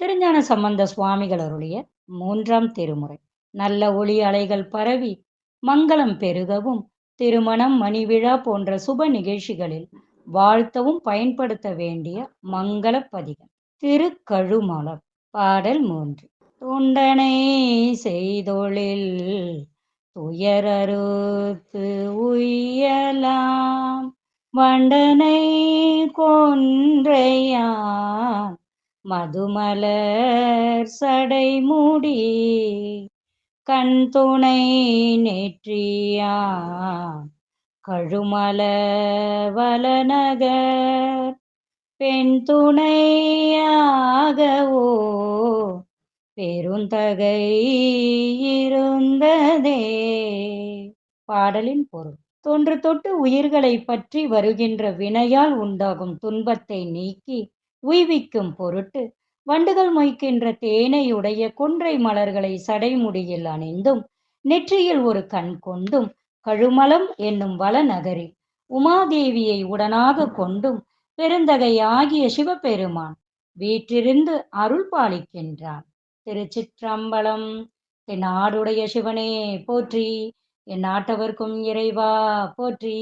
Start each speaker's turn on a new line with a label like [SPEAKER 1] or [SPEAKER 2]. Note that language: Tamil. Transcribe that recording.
[SPEAKER 1] திருஞான சம்பந்த சுவாமிகள் அருளிய மூன்றாம் திருமுறை. நல்ல ஒளி அலைகள் பரவி மங்களம் பெருகவும் திருமணம் மணிவிழா போன்ற சுப நிகழ்ச்சிகளில் வாழ்த்தவும் பயன்படுத்த வேண்டிய மங்கள பதிகம். திருக்கழுமலம் பாடல் மூன்று. தொண்டனை செய்தொழில் துயரறுத்து உய்யலாம் வண்டனை கொன்றையான் மதுமலர் சடைமுடி கண் துணை நெற்றியா? கழுமல வலநகர் பெண் துணையாகவோ? பெருந்தகை இருந்ததே. பாடலின் பொருள். தொன்று தொட்டு உயிர்களை பற்றி வருகின்ற வினையால் உண்டாகும் துன்பத்தை நீக்கி உய்விக்கும் பொருட்டு வண்டுகள் மொய்க்கின்ற தேனையுடைய கொன்றை மலர்களை சடைமுடியில் அணிந்தும் நெற்றியில் ஒரு கண் கொண்டும் கழுமலம் என்னும் வளநகரில் உமாதேவியை உடனாக கொண்டும் பெருந்தகை ஆகிய சிவபெருமான் வீற்றிருந்து அருள் பாலிக்கின்றான். திருச்சிற்றம்பலம் என் நாடுடைய சிவனே போற்றி என் நாட்டவர்க்கும் இறைவா போற்றி.